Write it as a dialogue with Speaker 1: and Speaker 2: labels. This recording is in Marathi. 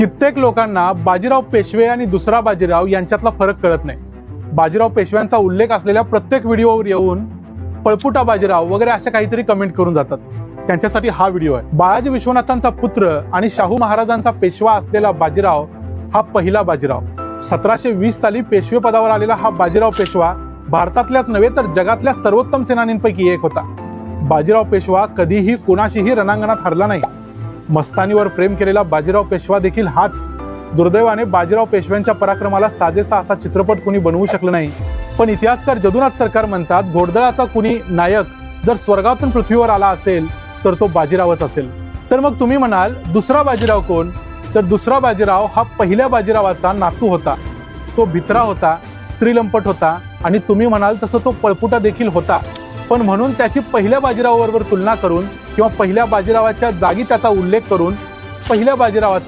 Speaker 1: कित्येक लोकांना बाजीराव पेशवे आणि दुसरा बाजीराव यांच्यातला फरक कळत नाही. बाजीराव पेशव्यांचा उल्लेख असलेल्या प्रत्येक व्हिडिओवर येऊन पळपुटा बाजीराव वगैरे अशा काहीतरी कमेंट करून जातात. त्यांच्यासाठी हा व्हिडिओ आहे. बाळाजी विश्वनाथांचा पुत्र आणि शाहू महाराजांचा पेशवा असलेला बाजीराव हा पहिला बाजीराव. सतराशे वीस साली पेशवे पदावर आलेला हा बाजीराव पेशवा भारतातल्याच नव्हे तर जगातल्या सर्वोत्तम सेनानींपैकी एक होता. बाजीराव पेशवा कधीही कोणाशीही रणांगणात हरला नाही. मस्तानीवर प्रेम केलेला बाजीराव पेशवा देखील हाच. दुर्दैवाने बाजीराव पेशव्यांच्या पराक्रमाला साजेसा असा चित्रपट कुणी बनवू शकलं नाही. पण इतिहासकार जदुनाथ सरकार म्हणतात घोडदळाचा कुणी नायक जर स्वर्गातून पृथ्वीवर आला असेल तर तो बाजीरावच असेल. तर मग तुम्ही म्हणाल दुसरा बाजीराव कोण? तर दुसरा बाजीराव हा पहिल्या बाजीरावाचा नातू होता. तो भित्रा होता स्त्रीलंपट होता आणि तुम्ही म्हणाल तसं तो पळपुटा देखील होता. पण म्हणून त्याची पहिल्या बाजीरावाबरोबर तुलना करून किंवा पहिल्या बाजीरावाच्या जागी त्याचा उल्लेख करून पहिल्या बाजीरावाचा